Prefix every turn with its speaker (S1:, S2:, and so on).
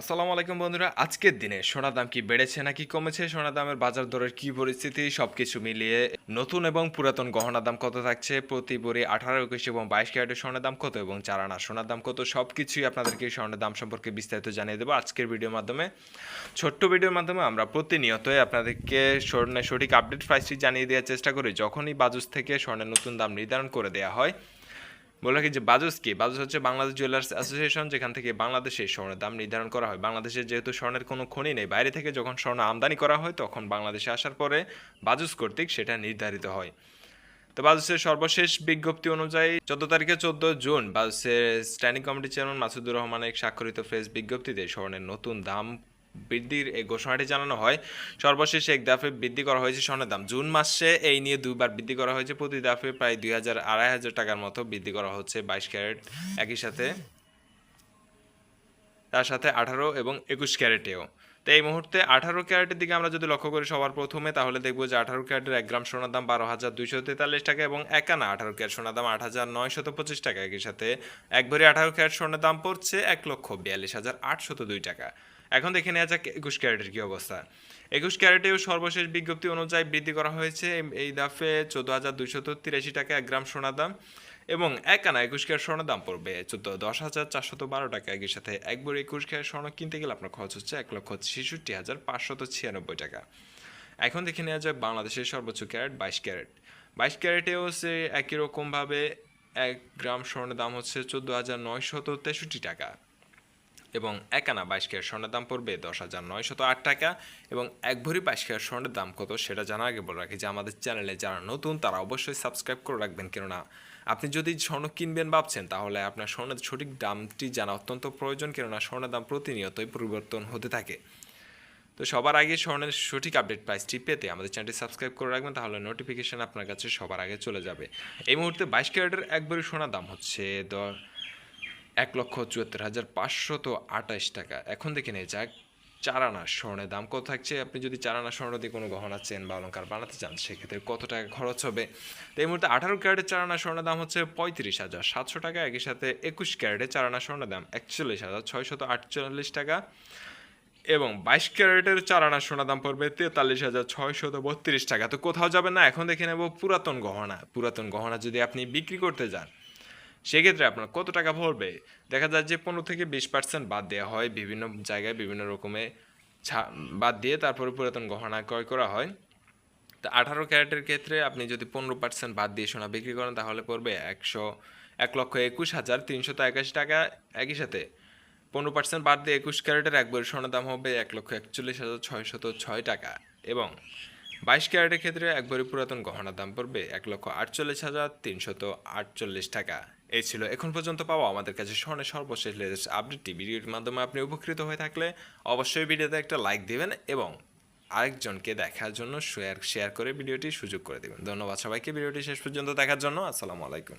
S1: আসসালামু আলাইকুম বন্ধুরা, আজকের দিনে সোনার দাম কি বেড়েছে নাকি কমেছে? সোনার দামের বাজার দরের কি পরিস্থিতি? সবকিছু মিলিয়ে নতুন এবং পুরাতন গহনার দাম কত থাকছে? প্রতি বড়ি আঠারো, একুশ এবং বাইশ ক্যারেটের সোনার দাম কত এবং চার আনা সোনার দাম কত? সব কিছুই আপনাদেরকে স্বর্ণের দাম সম্পর্কে বিস্তারিত জানিয়ে দেবো আজকের ভিডিওর মাধ্যমে। ছোট্ট ভিডিওর মাধ্যমে আমরা প্রতিনিয়তই আপনাদেরকে স্বর্ণের সঠিক আপডেট প্রাইসটি জানিয়ে দেওয়ার চেষ্টা করি। যখনই বাজুস থেকে স্বর্ণের নতুন দাম নির্ধারণ করে দেওয়া হয় বলে রাখি যে বাজস কি? বাজুস হচ্ছে বাংলাদেশ জুয়েলার্স অ্যাসোসিয়েশন, যেখান থেকে বাংলাদেশে স্বর্ণের দাম নির্ধারণ করা হয়। বাংলাদেশে যেহেতু স্বর্ণের কোনো খনি নেই, বাইরে থেকে যখন স্বর্ণ আমদানি করা হয়, তখন বাংলাদেশে আসার পরে বাজুস কর্তৃক সেটা নির্ধারিত হয়। তো বাজুসের সর্বশেষ বিজ্ঞপ্তি অনুযায়ী চোদ্দ তারিখে চোদ্দ জুন বাজুসের স্ট্যান্ডিং কমিটি চেয়ারম্যান মাসুদুর রহমানের স্বাক্ষরিত প্রেস বিজ্ঞপ্তিতে স্বর্ণের নতুন দাম বৃদ্ধির এই ঘোষণাটি জানানো হয়। সর্বশেষ এক দফে বৃদ্ধি করা হয়েছে স্বর্ণের দাম। জুন মাসে এই নিয়ে দুইবার বৃদ্ধি করা হয়েছে। প্রতি দফে প্রায় দুই হাজার আড়াই হাজার টাকার মতো বৃদ্ধি করা হচ্ছে বাইশ ক্যারেট একই সাথে। তার সাথে আঠারো এবং একুশ ক্যারেটেও। তো এই মুহূর্তে আঠারো ক্যারেটের দিকে আমরা যদি লক্ষ্য করি সবার প্রথমে, তাহলে দেখব যে আঠারো ক্যারেটের এক গ্রাম সোনার দাম বারো হাজার দুইশো তেতাল্লিশ টাকা এবং একানা আঠারো ক্যারেট সোনার দাম আট হাজার নয়শত পঁচিশ টাকা। একই সাথে এক ভরি আঠারো ক্যারেট সোনার দাম পড়ছে এক লক্ষ বিয়াল্লিশ হাজার আটশত দুই টাকা। এখন দেখে নেওয়া যাক একুশ ক্যারেটের কী অবস্থা। একুশ ক্যারেটেও সর্বশেষ বিজ্ঞপ্তি অনুযায়ী বৃদ্ধি করা হয়েছে। এই- দাফে চোদ্দ হাজার দুইশত তিরাশি টাকা এক গ্রাম সোনার দাম এবং এক আনা একুশ ক্যারেট স্বর্ণের দাম পড়বে চোদ্দ দশ হাজার চারশত বারো টাকা। একই সাথে এক ভরি একুশ ক্যারেট স্বর্ণ কিনতে গেলে আপনার খরচ হচ্ছে এক লক্ষ ছেষট্টি হাজার পাঁচশত ছিয়ানব্বই টাকা। এখন দেখে নেওয়া যায় বাংলাদেশের সর্বোচ্চ ক্যারেট বাইশ ক্যারেট। বাইশ ক্যারেটেও সে একই রকমভাবে এক গ্রাম স্বর্ণের দাম হচ্ছে চোদ্দ হাজার নয়শত তেষট্টি টাকা। এবং এক আনা বাইশ ক্যারেট স্বর্ণের দাম পড়বে দশ হাজার নয়শত আট টাকা এবং এক ভরি বাইশ ক্যারেট স্বর্ণের দাম কত সেটা জানার আগে বলে রাখি যে আমাদের চ্যানেলে যারা নতুন, তারা অবশ্যই সাবস্ক্রাইব করে রাখবেন। কেননা আপনি যদি স্বর্ণ কিনবেন ভাবছেন, তাহলে আপনার স্বর্ণের সঠিক দামটি জানা অত্যন্ত প্রয়োজন। কেননা স্বর্ণের দাম প্রতিনিয়তই পরিবর্তন হতে থাকে। তো সবার আগে স্বর্ণের সঠিক আপডেট প্রাইসটি পেতে আমাদের চ্যানেলটি সাবস্ক্রাইব করে রাখবেন, তাহলে নোটিফিকেশান আপনার কাছে সবার আগে চলে যাবে। এই মুহূর্তে বাইশ ক্যারেটের একবারই সোনার দাম হচ্ছে দ এক লক্ষ চুয়াত্তর হাজার পাঁচশত আঠাশ টাকা। এখন দেখে নেই যাক চার আনা স্বর্ণের দাম কত থাকছে? আপনি যদি চার আনা স্বর্ণ দিয়ে কোনো গহনা, চেন বা অলঙ্কার বানাতে চান, সেক্ষেত্রে কত টাকা খরচ হবে? তো এই মুহূর্তে আঠারো ক্যারেটের চার আনা স্বর্ণের দাম হচ্ছে পঁয়ত্রিশ হাজার সাতশো টাকা। একই সাথে একুশ ক্যারেটের চার আনা স্বর্ণের দাম একচল্লিশ হাজার ছয়শত আটচল্লিশ টাকা এবং বাইশ ক্যারেটের চার আনা সোনা দাম পড়বে তেতাল্লিশ হাজার ছয়শত বত্রিশ টাকা। তো কোথাও যাবেন না, এখন দেখে নেব পুরাতন গহনা। পুরাতন গহনা যদি আপনি বিক্রি করতে যান সেক্ষেত্রে আপনার কত টাকা ভরবে? দেখা যায় যে পনেরো থেকে বিশ পার্সেন্ট বাদ দেওয়া হয় বিভিন্ন জায়গায় বিভিন্ন রকমের ছা- বাদ দিয়ে তারপরে পুরাতন গহনা ক্রয় করা হয়। তো আঠারো ক্যারেটের ক্ষেত্রে আপনি যদি পনেরো পার্সেন্ট বাদ দিয়ে সোনা বিক্রি করেন, তাহলে পড়বে একশো, এক লক্ষ একুশ হাজার তিনশত একাশি টাকা একই সাথে। পনেরো পার্সেন্ট বাদ দিয়ে একুশ ক্যারেটের এক ভরি সোনার দাম হবে এক লক্ষ একচল্লিশ হাজার ছয়শত ছয় টাকা। এবং বাইশ ক্যারেটের ক্ষেত্রে এক ভরি পুরাতন গহনার দাম পড়বে এক লক্ষ আটচল্লিশ হাজার তিনশত আটচল্লিশ টাকা। এই ছিল এখন পর্যন্ত পাওয়া আমাদের কাছে স্বর্ণের সর্বশেষ লেটেস্ট আপডেটটি ভিডিওটির মাধ্যমে আপনি উপকৃত হয়ে থাকলে অবশ্যই ভিডিওতে একটা লাইক দেবেন এবং আরেকজনকে দেখার জন্য শেয়ার শেয়ার করে ভিডিওটি সুযোগ করে দেবেন। ধন্যবাদ সবাইকে। ভিডিওটি শেষ পর্যন্ত দেখার জন্য আসসালামু আলাইকুম।